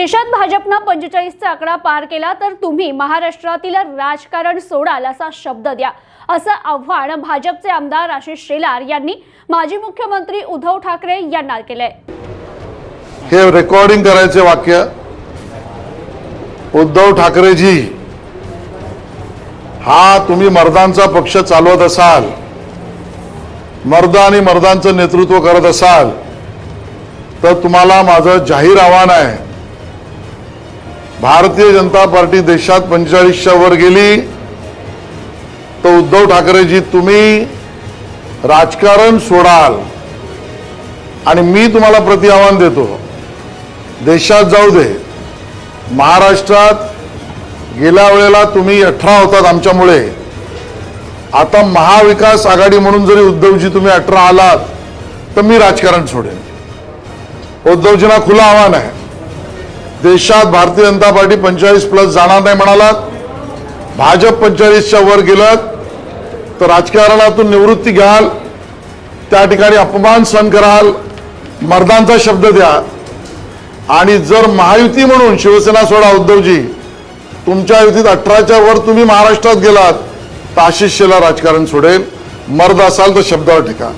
देशात भाजपनं पंचेचाळीसचा आकडा पार केला तर तुम्ही महाराष्ट्रातील राजकारण सोडाल असा शब्द द्या. असं आव्हान भाजपचे आमदार आशिष शेलार यांनी माजी मुख्यमंत्री उद्धव ठाकरे यांना केलंय. हे रेकॉर्डिंग करायचे वाक्य उद्धव ठाकरेजी हा तुम्ही मर्दांचा पक्ष चालवत असाल मर्द आणि मर्दांचं नेतृत्व करत असाल तर तुम्हाला माझं जाहीर आव्हान आहे. भारतीय जनता पार्टी देशात पंचेचाळीसच्या वर गेली. तर उद्धव ठाकरेजी तुम्ही राजकारण सोडाल. आणि मी तुम्हाला प्रति आव्हान देतो देशात जाऊ दे. महाराष्ट्रात गेल्या वेळेला तुम्ही अठरा होतात आमच्यामुळे. आता महाविकास आघाडी म्हणून जरी उद्धवजी तुम्ही अठरा आलात तर मी राजकारण सोडेन. उद्धवजींना खुलं आव्हान आहे. देशात भारतीय जनता पार्टी पंचेचाळीस प्लस जाणार नाही म्हणालात. भाजप पंचेचाळीसच्या वर गेलात तर राजकारणातून निवृत्ती घ्याल त्या ठिकाणी अपमान सहन कराल मर्दांचा शब्द द्या. आणि जर महायुती म्हणून शिवसेना सोडा उद्धवजी तुमच्या युतीत अठराच्या वर तुम्ही महाराष्ट्रात गेलात तर आशिष शेला राजकारण सोडेल. मर्द असाल तर शब्दावर टिका.